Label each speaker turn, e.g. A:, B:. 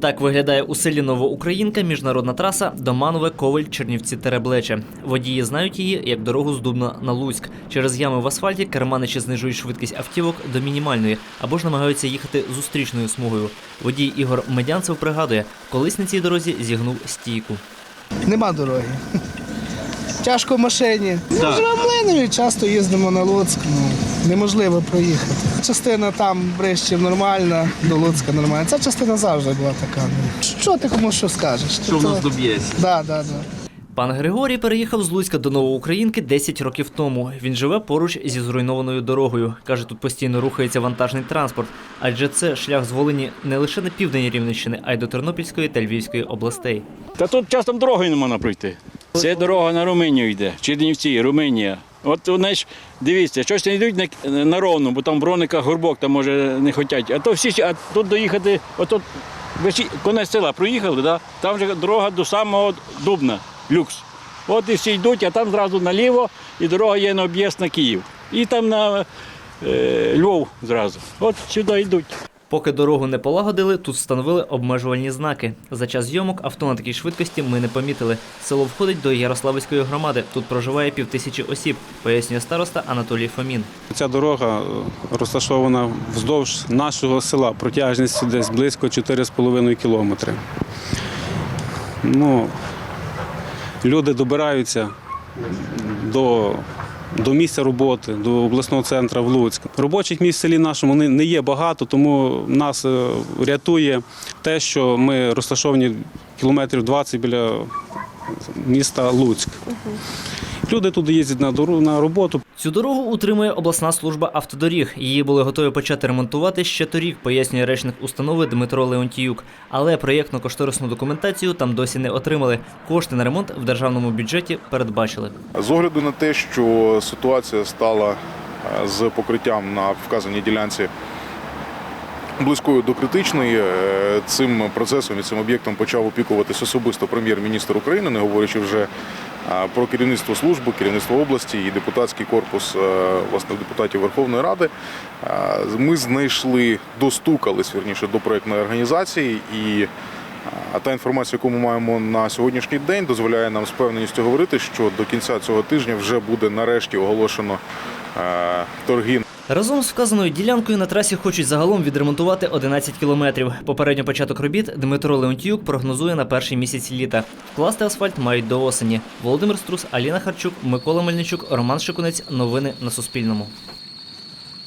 A: Так виглядає у селі Новоукраїнка міжнародна траса Доманове Ковель Чернівці Тереблече. Водії знають її як дорогу з Дубна на Луцьк. Через ями в асфальті керманичі знижують швидкість автівок до мінімальної або ж намагаються їхати зустрічною смугою. Водій Ігор Медянцев пригадує, колись на цій дорозі зігнув стійку.
B: Нема дороги. Тяжко в машині. Ми живемо в часто їздимо на Луцьк. Неможливо проїхати. Частина там Брещів нормальна, до Луцька нормальна. Ця частина завжди була така. Що ти комусь що скажеш? Що в нас доб'ється? Да, да, да.
A: Пан Григорій переїхав з Луцька до Новоукраїнки 10 років тому. Він живе поруч зі зруйнованою дорогою. Каже, тут постійно рухається вантажний транспорт, адже це шлях з Волині не лише на південь Рівненщини, а й до Тернопільської та Львівської областей.
C: Та тут часом дороги не можна пройти. Це дорога на Румунію йде, Чернівці, Румунія. От вони ж дивіться, щось не йдуть на, на ровну, бо там броника горбок там може не хочуть. А то всі а тут доїхати, отут конець села проїхали, да? там вже дорога до самого Дубна, люкс. От і всі йдуть, а там зразу наліво, і дорога є на об'їзд на Київ. І там на е, Львов зразу. От сюди йдуть.
A: Поки дорогу не полагодили, тут встановили обмежувальні знаки. За час зйомок авто на такій швидкості ми не помітили. Село входить до Ярославської громади. Тут проживає півтисячі осіб, пояснює староста Анатолій Фомін.
D: Ця дорога е, розташована вздовж нашого села протяжністю десь близько 4,5 кілометри. Ну, люди добираються до, до місця роботи, до обласного центру в Луцьк. Робочих місць в селі нашому не, є багато, тому нас е, рятує те, що ми розташовані кілометрів 20 біля міста Луцьк. Люди туди їздять на, дору- на роботу,
A: Цю дорогу утримує обласна служба автодоріг. Її були готові почати ремонтувати ще торік, пояснює речник установи Дмитро Леонтіюк. Але проєктно-кошторисну документацію там досі не отримали. Кошти на ремонт в державному бюджеті передбачили.
E: З огляду на те, що ситуація стала е, з покриттям на вказаній ділянці близькою до критичної, е, цим процесом і цим об'єктом почав опікуватись особисто прем'єр-міністр України, не говорячи вже про керівництво служби, керівництво області і депутатський корпус е, власне депутатів Верховної Ради. Ми знайшли, достукались вірніше до проєктної організації і. Та інформація, яку ми маємо на сьогоднішній день, дозволяє нам з певненістю говорити, що до кінця цього тижня вже буде нарешті оголошено е, торги
A: Разом з вказаною ділянкою на трасі хочуть загалом відремонтувати 11 кілометрів. Попередньо початок робіт Дмитро Леонтіюк прогнозує на перший місяць літа. Вкласти асфальт мають до осені. Володимир Струс, Аліна Харчук, Микола Мельничук, Роман Шикунець. Новини на Суспільному.